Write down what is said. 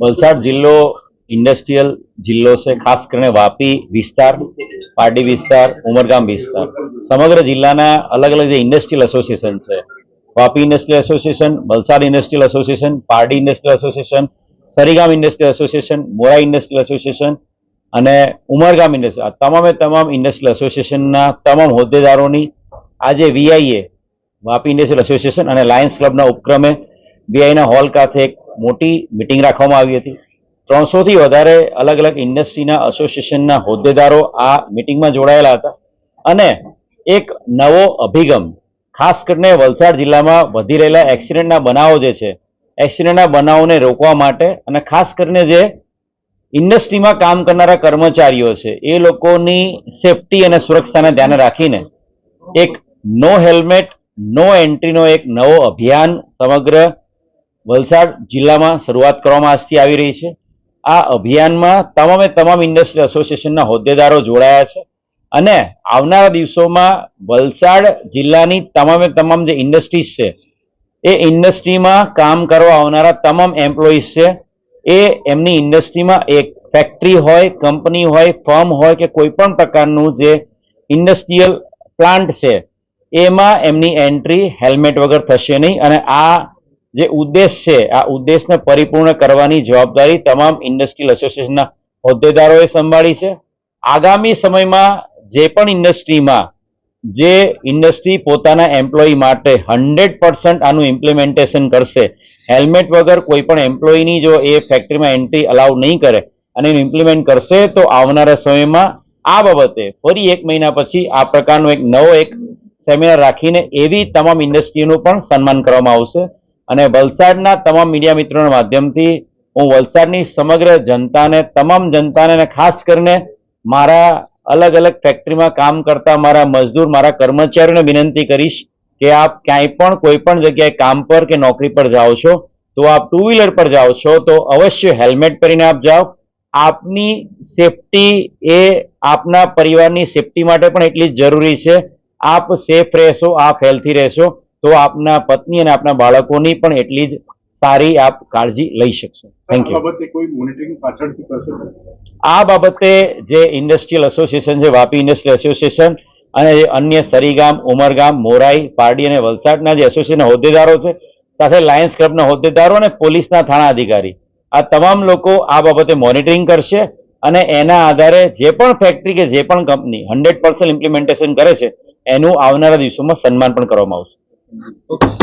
વલસાડ જિલ્લો ઇન્ડસ્ટ્રીયલ જિલ્લો છે, ખાસ કરીને વાપી વિસ્તાર, પારડી વિસ્તાર, ઉમરગામ વિસ્તાર. સમગ્ર જિલ્લાના અલગ અલગ જે ઇન્ડસ્ટ્રીયલ એસોસિએશન છે, Vapi industrial association, Valsad industrial association, Pardi industrial association, Sarigam industrial association Mora industrial association અને ઉમરગામ ઇન્ડસ્ટ્રી તમામે તમામ ઇન્ડસ્ટ્રીયલ એસોસિએશનના તમામ હોદ્દેદારોની આજે વીઆઈએ, વાપી ઇન્ડસ્ટ્રીયલ એસોસિએશન અને લાયન્સ ક્લબના ઉપક્રમે વીઆઈના હોલ ખાતે એક મોટી મિટિંગ રાખવામાં આવી હતી. ત્રણસોથી વધારે અલગ અલગ ઇન્ડસ્ટ્રીના એસોસિએશનના હોદ્દેદારો આ મિટિંગમાં જોડાયેલા હતા અને એક નવો અભિગમ, ખાસ કરીને વલસાડ જિલ્લામાં વધી રહેલા એક્સિડન્ટના બનાવો જે છે, એક્સિડન્ટના બનાવોને રોકવા માટે અને ખાસ કરીને જે ઇન્ડસ્ટ્રીમાં કામ કરનારા કર્મચારીઓ છે, એ લોકોની સેફટી અને સુરક્ષાને ધ્યાને રાખીને એક નો હેલ્મેટ, નો એન્ટ્રીનો એક નવો અભિયાન સમગ્ર વલસાડ જિલ્લામાં શરૂઆત કરવામાં આજથી આવી રહી છે. આ અભિયાનમાં તમામે તમામ ઇન્ડસ્ટ્રી એસોસિએશનના હોદ્દેદારો જોડાયા છે અને આવનારા દિવસોમાં વલસાડ જિલ્લાની તમામે તમામ જે ઇન્ડસ્ટ્રીઝ છે, એ ઇન્ડસ્ટ્રીમાં કામ કરવા આવનારા તમામ એમ્પ્લોઈઝ છે, એ એમની ઇન્ડસ્ટ્રીમાં એક ફેક્ટરી હોય, કંપની હોય, ફર્મ હોય કે કોઈ પણ પ્રકારનું જે ઇન્ડસ્ટ્રીયલ પ્લાન્ટ છે, એમાં એમની એન્ટ્રી હેલ્મેટ વગર થશે નહીં અને આ જે ઉદ્દેશ છે, આ ઉદ્દેશને પરિપૂર્ણ કરવાની જવાબદારી તમામ ઇન્ડસ્ટ્રીયલ એસોસિએશનના હોદ્દેદારોએ સંભાળી છે. આગામી સમયમાં જે પણ ઇન્ડસ્ટ્રીમાં, જે ઇન્ડસ્ટ્રી પોતાના એમ્પ્લોયી માટે હંડ્રેડ પર્સન્ટ આનું ઇમ્પ્લિમેન્ટેશન કરશે, હેલ્મેટ વગર કોઈ પણ એમ્પ્લોયીની જો એ ફેક્ટરીમાં એન્ટ્રી અલાઉ નહીં કરે અને એનું ઇમ્પ્લિમેન્ટ કરશે, તો આવનારા સમયમાં આ બાબતે ફરી એક મહિના પછી આ પ્રકારનો એક નવો એક સેમિનાર રાખીને એવી તમામ ઇન્ડસ્ટ્રીનું પણ સન્માન કરવામાં આવશે. અને વલસાડના તમામ મીડિયા મિત્રોના માધ્યમથી હું વલસાડની સમગ્ર જનતાને, તમામ જનતાને અને ખાસ કરીને મારા અલગ અલગ ફેક્ટરીમાં કામ કરતા મારા મજદૂર, મારા કર્મચારીઓને વિનંતી કરીશ કે આપ ક્યાંય પણ, કોઈ પણ જગ્યાએ કામ પર કે નોકરી પર જાઓ છો, તો આપ ટુ વ્હીલર પર જાઓ છો, તો અવશ્ય હેલ્મેટ પહેરીને આપ જાઓ. આપની સેફટી એ આપના પરિવારની સેફટી માટે પણ એટલી જ જરૂરી છે. આપ સેફ રહેશો, આપ હેલ્થી રહેશો. તો આપના પત્ની અને આપના બાળકોની પણ એટલી જ સારી આપ કાળજી લઈ શકશો. થેન્ક આ યુ આ બાબતે જે ઇન્ડસ્ટ્રીયલ એસોસિએશન છે વાપી ઇન્ડસ્ટ્રીયલ એસોસિએશન અને અન્ય સરીગામ ઉમરગામ મોરાઈ પારડી અને વલસાડના જે એસોસિએશનના હોદ્દેદારો છે સાથે લાયન્સ ક્લબના હોદ્દેદારો અને પોલીસના થાણા અધિકારી. આ તમામ લોકો આ બાબતે મોનિટરિંગ કરશે અને એના આધારે જે પણ ફેક્ટરી કે જે પણ કંપની હંડ્રેડ પર્સન્ટ ઇમ્પ્લિમેન્ટેશન કરે છે એનું આવનારા દિવસોમાં સન્માન પણ કરવામાં આવશે. Okay.